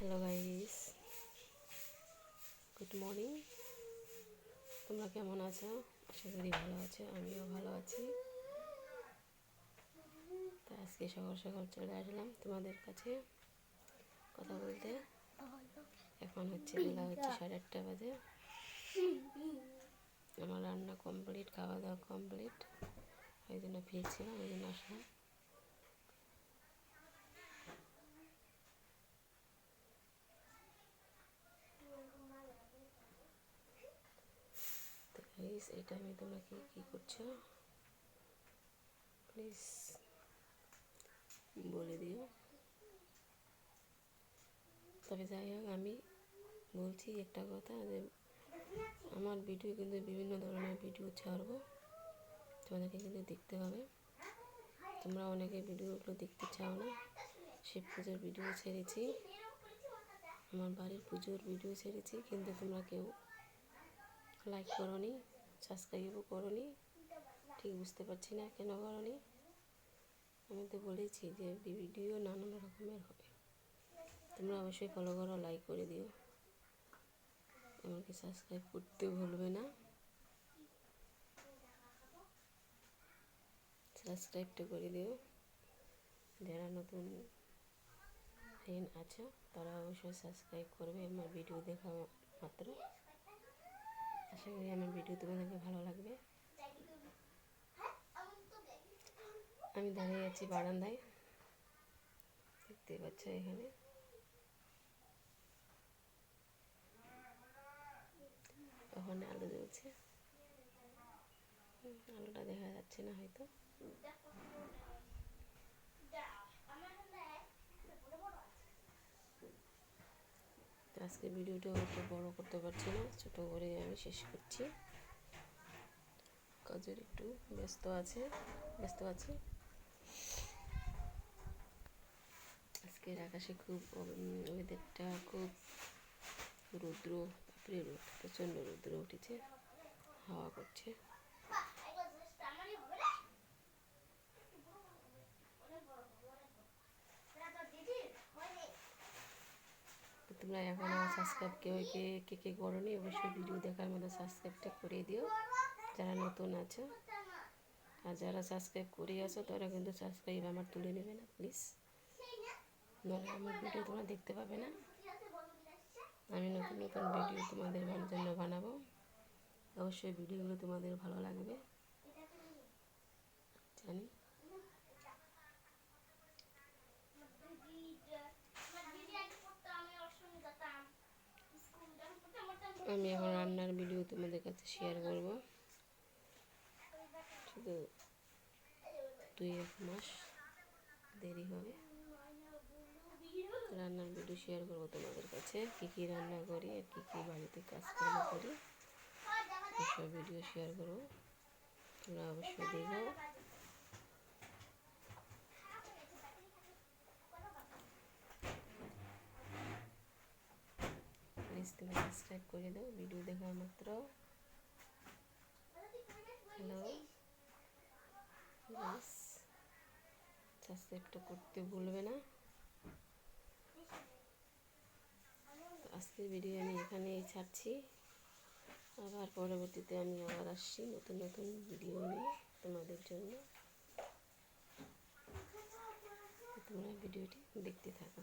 Hello guys good morning তোমরা কেমন আছো? আশা করি ভালো আছো, আমিও ভালো আছি। তা আজকে সকাল সকাল চলে আসলাম তোমাদের কাছে কথা বলতে। এখন হচ্ছে বেলা হচ্ছে সাড়ে আটটা বাজে। আমার রান্না কমপ্লিট খাওয়া দাওয়া কমপ্লিট ওই জন্য ফিরছিলাম, ওই জন্য আসলাম। গাইস এই টাইমে তোমরা কি, কী করছ? প্লিজ বলে দিও। তবে যাই হোক, আমি বলছি একটা কথা যে, আমার ভিডিও কিন্তু বিভিন্ন ধরনের ভিডিও ছাড়বো। তোমাদেরকে কিন্তু দেখতে হবে। তোমরা অনেকে ভিডিওগুলো দেখতে চাও না। শিব পুজোর ভিডিও ছেড়েছি। আমার বাড়ির পুজোর ভিডিও ছেড়েছি, কিন্তু তোমরা কেউ লাইক করো করনি সাবস্ক্রাইবও করনি, ঠিক বুঝতে পারছি না কেন করনি। আমি তো বলেছি যে ভিডিও নানান রকমের হবে। তোমরা অবশ্যই ফলো করো লাইক করে দিও। আমাকে সাবস্ক্রাইব করতে ভুলবে না। সাবস্ক্রাইবটা করে দিও। যারা নতুন ফ্রেন্ড আছো, তারা অবশ্যই সাবস্ক্রাইব করবে আমার ভিডিও দেখা মাত্র। আশা করি আমার ভিডিও তোমাদেরকে ভালো লাগবে। আমি দাঁড়িয়ে আছি বারান্দায়। দেখতে পাচ্ছ এখানে। ওখানে আলো জ্বলছে। আলোটা দেখা যাচ্ছে না হয়তো। আজকে ভিডিওটা অত বড় করতে পারছি না, ছোট করে আমি শেষ করছি। কাজের একটু ব্যস্ত আছে, ব্যস্ত আছি। আজকের আকাশে খুব ওয়েদারটা খুব রৌদ্র, বাপরে রোদ প্রচণ্ড রৌদ্র উঠেছে, হাওয়া করছে। তোমরা এখনও সাবস্ক্রাইব কেউ কে কে কে করনি, অবশ্যই ভিডিও দেখার মতো সাবস্ক্রাইবটা করে দিও। যারা নতুন আছো, আর যারা সাবস্ক্রাইব করে আছো, তারা কিন্তু সাবস্ক্রাইব আমার তুলে নেবে না প্লিজ নাহলে আমার ভিডিও তোমরা দেখতে পাবে না। আমি নতুন নতুন ভিডিও তোমাদের জন্য বানাবো। অবশ্যই ভিডিওগুলো তোমাদের ভালো লাগবে। জানি। আমি এখন রান্নার ভিডিও তোমাদের কাছে শেয়ার করব। শুধু দুই এক মাস দেরি হবে। রান্নার ভিডিও শেয়ার করব তোমাদের কাছে। কী কী রান্না করি আর কী কী বাড়িতে কাজকর্ম করি সব ভিডিও শেয়ার করব। তোমরা অবশ্যই দেখো। প্লিজ তুমি সাবস্ক্রাইব করে দাও ভিডিও দেখা মাত্র। হ্যালো প্লিজ সাবস্ক্রাইবটা করতে ভুলবে না। আজকের ভিডিও আমি এখানেই ছাড়ছি। আবার পরবর্তীতে আমি আবার আসছি নতুন নতুন ভিডিও নিয়ে তোমাদের জন্য। তোমরা ভিডিওটি দেখতে থাকো।